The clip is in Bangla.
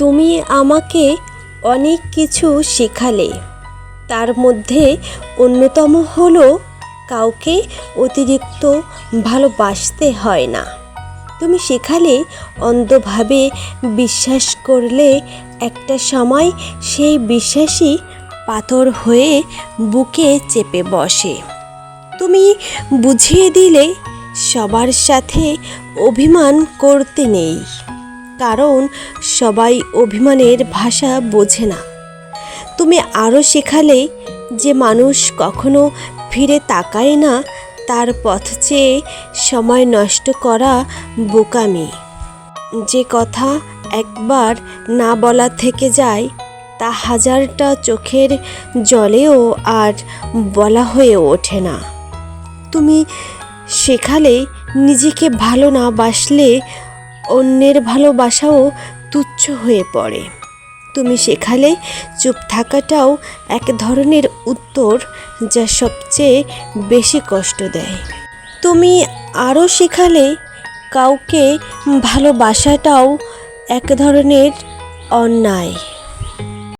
তুমি আমাকে অনেক কিছু শেখালে। তার মধ্যে অন্যতম হলো কাউকে অতিরিক্ত ভালোবাসতে হয় না। তুমি শেখালে, অন্ধভাবে বিশ্বাস করলে একটা সময় সেই বিশ্বাসই পাথর হয়ে বুকে চেপে বসে। তুমি বুঝিয়ে দিলে, সবার সাথে অভিমান করতে নেই। কারণ সবাই অভিমানের ভাষা বোঝে না। তুমি আরও শেখালে যে মানুষ কখনো ফিরে তাকায় না, তার পথ চেয়ে সময় নষ্ট করা বোকামি। যে কথা একবার না বলা থেকে যায়, তা হাজারটা চোখের জলেও আর বলা হয়ে ওঠে না। তুমি শেখালে, নিজেকে ভালো না বাসলে অন্যের ভালোবাসাও তুচ্ছ হয়ে পড়ে। তুমি শেখালে চুপ থাকাটাও এক ধরনের উত্তর যা সবচেয়ে বেশি কষ্ট দেয়। তুমি আরও শেখালে কাউকে ভালোবাসাটাও এক ধরনের অন্যায়।